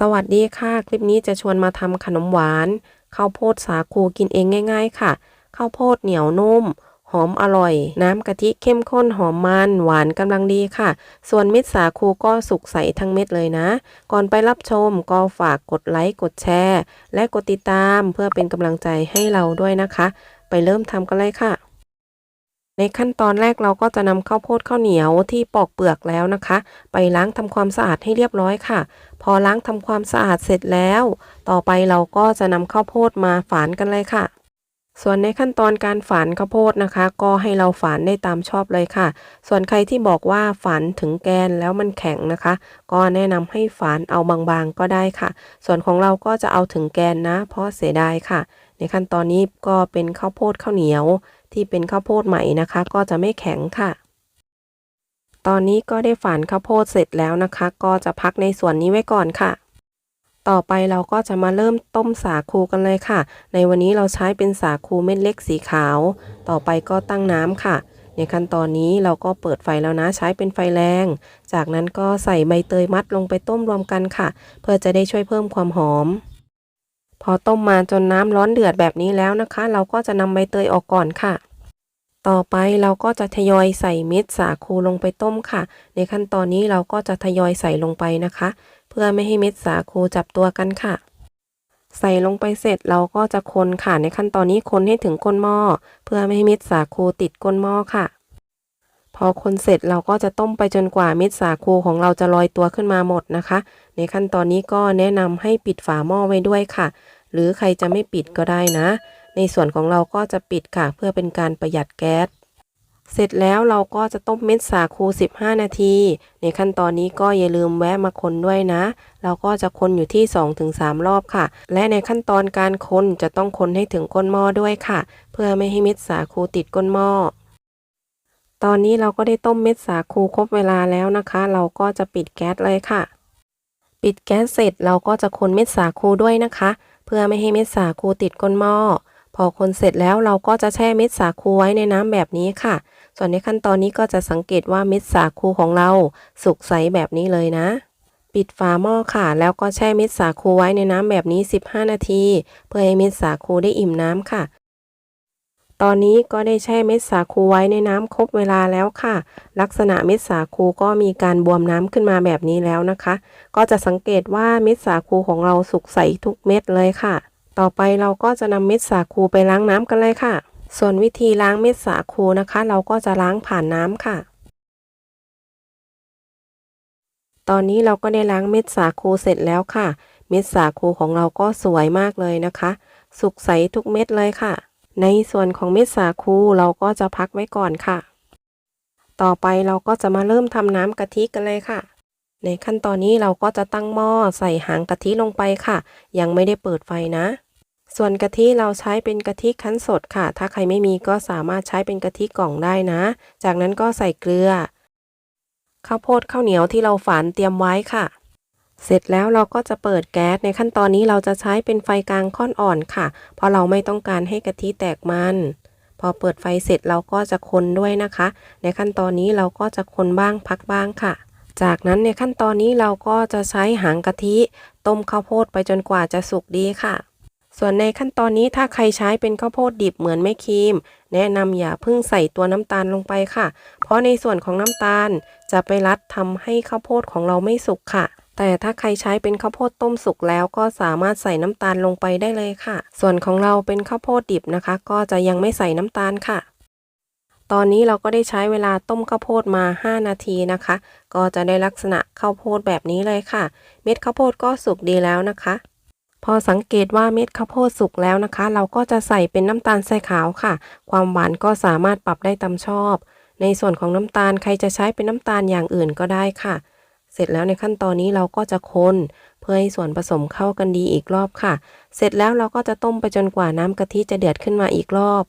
สวัสดีค่ะ คลิปนี้จะชวนมาทำขนมหวานข้าวโพดสาคูกินเองง่าย ๆ ค่ะข้าวโพดเหนียวนุ่ม หอมอร่อย น้ำกะทิเข้มข้นหอมมัน หวานกำลังดีค่ะ ส่วนเม็ดสาคูก็สุกใสทั้งเม็ดเลยนะ ก่อนไปรับชมก็ฝากกดไลค์กดแชร์ และกดติดตามเพื่อเป็นกำลังใจให้เราด้วยนะคะ ไปเริ่มทำกันเลยค่ะ ในขั้นตอนแรกเราก็จะนำข้าวโพดข้าวเหนียวที่ปอกเปลือกแล้วนะคะ ไปล้างทำความสะอาดให้เรียบร้อยค่ะ พอล้างทำความสะอาดเสร็จแล้ว ต่อไปเราก็จะนำข้าวโพดมาฝานกันเลยค่ะ ส่วนในขั้นตอนการฝานข้าวโพดนะคะ ก็ให้เราฝานได้ตามชอบเลยค่ะ ส่วนใครที่บอกว่าฝานถึงแกนแล้วมันแข็งนะคะ ก็แนะนำให้ฝานเอาบางๆก็ได้ค่ะ ส่วนของเราก็จะเอาถึงแกนนะ เพราะเสียดายค่ะ ในขั้นตอนนี้ก็เป็นข้าวโพดข้าวเหนียว ที่เป็นข้าวโพดใหม่นะคะ ก็จะไม่แข็งค่ะ ตอนนี้ก็ได้ฝานข้าวโพดเสร็จแล้วนะคะ ก็จะพักในส่วนนี้ไว้ก่อนค่ะ ต่อไปเราก็จะมาเริ่มต้มสาคูกันเลยค่ะ ในวันนี้เราใช้เป็นสาคูเม็ดเล็กสีขาว ต่อไปก็ตั้งน้ำค่ะ ในขั้นตอนนี้เราก็เปิดไฟแล้วนะใช้เป็นไฟแรง จากนั้นก็ใส่ใบเตยมัดลงไปต้มรวมกันค่ะ เพื่อจะได้ช่วยเพิ่มความหอม พอต้มมาจนน้ำร้อนเดือดแบบนี้แล้วนะคะ เราก็จะนำใบเตยออกก่อนค่ะต่อไปเราก็จะทยอยใส่เม็ดสาคูลงไปต้มค่ะ ในขั้นตอนนี้เราก็จะทยอยใส่ลงไปนะคะ พื่อไม่ให้เม็ดสาคูจับตัวกันค่ะ ใส่ลงไปเสร็จเราก็จะคนค่ะในขั้นตอนนี้คนให้ถึงก้นหม้อเพื่อไม่ให้เม็ดสาคูติดก้นหม้อค่ะ พอคนเสร็จเราก็จะต้มไปจนกว่าเม็ดสาคูของเราจะลอยตัวขึ้นมาหมดนะคะ ในขั้นตอนนี้ก็แนะนำให้ปิดฝาหม้อไว้ด้วยค่ะ หรือใครจะไม่ปิดก็ได้นะ ในส่วนของเราก็จะปิดค่ะ เพื่อเป็นการประหยัดแก๊ส เสร็จแล้วเราก็จะต้มเม็ดสาคู 15 นาที ในขั้นตอนนี้ก็อย่าลืมแวะมาคนด้วยนะ เราก็จะคนอยู่ที่ 2-3 รอบค่ะ และในขั้นตอนการคนจะต้องคนให้ถึงก้นหม้อด้วยค่ะ เพื่อไม่ให้เม็ดสาคูติดก้นหม้อ ตอนนี้เราก็ได้ต้มเม็ดสาคูครบเวลาแล้วนะคะ เราก็จะปิดแก๊สเลยค่ะ ปิดแก๊สเสร็จเราก็จะคนเม็ดสาคูด้วยนะคะ เพื่อไม่ให้เม็ดสาคูติดก้นหม้อ พอคนเสร็จแล้วเราก็จะแช่เม็ดสาคูไว้ในน้ำแบบนี้ค่ะ ส่วนในขั้นตอนนี้ก็จะสังเกตว่าเม็ดสาคูของเราสุกใสแบบนี้เลยนะ ปิดฝาหม้อค่ะ แล้วก็แช่เม็ดสาคูไว้ในน้ำแบบนี้ 15 นาที เพื่อให้เม็ดสาคูได้อิ่มน้ำค่ะตอนนี้ก็ได้แช่เม็ดสาคูไว้ในน้ำครบเวลาแล้วค่ะ ลักษณะเม็ดสาคูก็มีการบวมน้ำขึ้นมาแบบนี้แล้วนะคะ ก็จะสังเกตว่าเม็ดสาคูของเราสุกใสทุกเม็ดเลยค่ะ ต่อไปเราก็จะนำเม็ดสาคูไปล้างน้ำกันเลยค่ะ ส่วนวิธีล้างเม็ดสาคูนะคะ เราก็จะล้างผ่านน้ำค่ะ ตอนนี้เราก็ได้ล้างเม็ดสาคูเสร็จแล้วค่ะ เม็ดสาคูของเราก็สวยมากเลยนะคะ สุกใสทุกเม็ดเลยค่ะ ในส่วนของเม็ดสาคูเราก็จะพักไว้ก่อนค่ะ ต่อไปเราก็จะมาเริ่มทำน้ำกะทิกันเลยค่ะในขั้นตอนนี้เราก็จะตั้งหม้อใส่หางกะทิลงไปค่ะ ยังไม่ได้เปิดไฟนะ ส่วนกะทิเราใช้เป็นกะทิคั้นสดค่ะ ถ้าใครไม่มีก็สามารถใช้เป็นกะทิกล่องได้นะ จากนั้นก็ใส่เกลือ ข้าวโพดข้าวเหนียวที่เราฝานเตรียมไว้ค่ะ เสร็จแล้วเราก็จะเปิดแก๊สในขั้นตอนนี้เราจะใช้เป็นไฟกลางค่อนอ่อนค่ะ เพราะเราไม่ต้องการให้กะทิแตกมัน พอเปิดไฟเสร็จเราก็จะคนด้วยนะคะ ในขั้นตอนนี้เราก็จะคนบ้างพักบ้างค่ะจากนั้นในขั้นตอนนี้เราก็จะใช้หางกะทิ ต้มข้าวโพดไปจนกว่าจะสุกดีค่ะ ส่วนในขั้นตอนนี้ถ้าใครใช้เป็นข้าวโพดดิบเหมือนแม่ครีม แนะนำอย่าเพิ่งใส่ตัวน้ำตาลลงไปค่ะ เพราะในส่วนของน้ำตาลจะไปรัดทำให้ข้าวโพดของเราไม่สุกค่ะ แต่ถ้าใครใช้เป็นข้าวโพดต้มสุกแล้วก็สามารถใส่น้ำตาลลงไปได้เลยค่ะ ส่วนของเราเป็นข้าวโพดดิบนะคะ ก็จะยังไม่ใส่น้ำตาลค่ะ ตอนนี้เราก็ได้ใช้เวลาต้มข้าวโพดมา 5 นาทีนะคะ ก็จะได้ลักษณะข้าวโพดแบบนี้เลยค่ะ เม็ดข้าวโพดก็สุกดีแล้วนะคะ พอสังเกตว่าเม็ดข้าวโพดสุกแล้วนะคะ เราก็จะใส่เป็นน้ำตาลทรายขาวค่ะ ความหวานก็สามารถปรับได้ตามชอบ ในส่วนของน้ำตาลใครจะใช้เป็นน้ำตาลอย่างอื่นก็ได้ค่ะ เสร็จแล้วในขั้นตอนนี้เราก็จะคนเพื่อให้ส่วนผสมเข้ากันดีอีกรอบค่ะ เสร็จแล้วเราก็จะต้มไปจนกว่าน้ำกะทิจะเดือดขึ้นมาอีกรอบ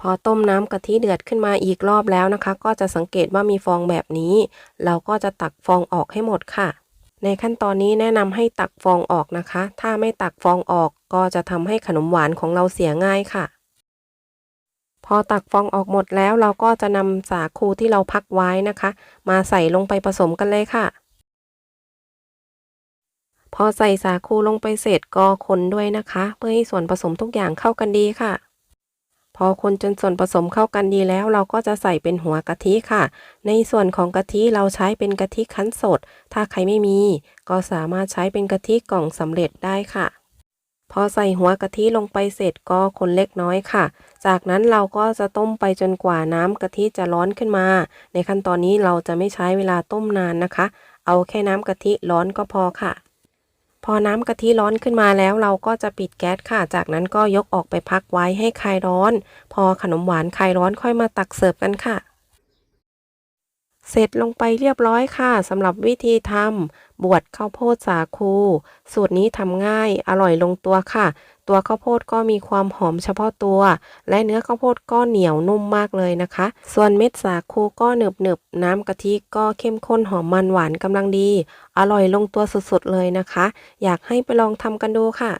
พอต้มน้ำกะทิเดือดขึ้นมาอีกรอบแล้วนะคะ ก็จะสังเกตว่ามีฟองแบบนี้ เราก็จะตักฟองออกให้หมดค่ะ ในขั้นตอนนี้แนะนำให้ตักฟองออกนะคะ ถ้าไม่ตักฟองออกก็จะทำให้ขนมหวานของเราเสียง่ายค่ะ พอตักฟองออกหมดแล้วเราก็จะนำสาคูที่เราพักไว้นะคะ มาใส่ลงไปผสมกันเลยค่ะพพอใส่สาคูลงไปเสร็จก็คนด้วยนะคะ เพื่อให้ส่วนผสมทุกอย่างเข้ากันดีค่ะ พอคนจนส่วนผสมเข้ากันดีแล้วเราก็จะใส่เป็นหัวกะทิค่ะ ในส่วนของกะทิเราใช้เป็นกะทิคั้นสด ถ้าใครไม่มี ก็สามารถใช้เป็นกะทิกล่องสำเร็จได้ค่ะ พอใส่หัวกะทิลงไปเสร็จก็คนเล็กน้อยค่ะ จากนั้นเราก็จะต้มไปจนกว่าน้ำกะทิจะร้อนขึ้นมา ในขั้นตอนนี้เราจะไม่ใช้เวลาต้มนานนะคะ เอาแค่น้ำกะทิร้อนก็พอค่ะ พอน้ำกะทิร้อนขึ้นมาแล้วเราก็จะปิดแก๊สค่ะ จากนั้นก็ยกออกไปพักไว้ให้คลายร้อน พอขนมหวานคลายร้อนค่อยมาตักเสิร์ฟกันค่ะ เสร็จลงไปเรียบร้อยค่ะสำหรับวิธีทำบวชข้าวโพดสาคู สูตรนี้ทำง่ายอร่อยลงตัวค่ะ ตัวข้าวโพดก็มีความหอมเฉพาะตัว และเนื้อข้าวโพดก็เหนียวนุ่มมากเลยนะคะ ส่วนเม็ดสาคูก็หนึบหนึบน้ำกะทิก็เข้มข้นหอมมันหวานกำลังดี อร่อยลงตัวสุดๆเลยนะคะ อยากให้ไปลองทำกันดูค่ะ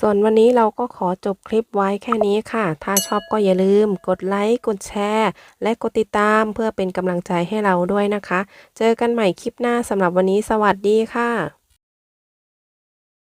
ส่วนวันนี้เราก็ขอจบคลิปไว้แค่นี้ค่ะ ถ้าชอบก็อย่าลืม กดไลค์ กดแชร์ และกดติดตามเพื่อเป็นกำลังใจให้เราด้วยนะคะ เจอกันใหม่คลิปหน้าสำหรับวันนี้สวัสดีค่ะ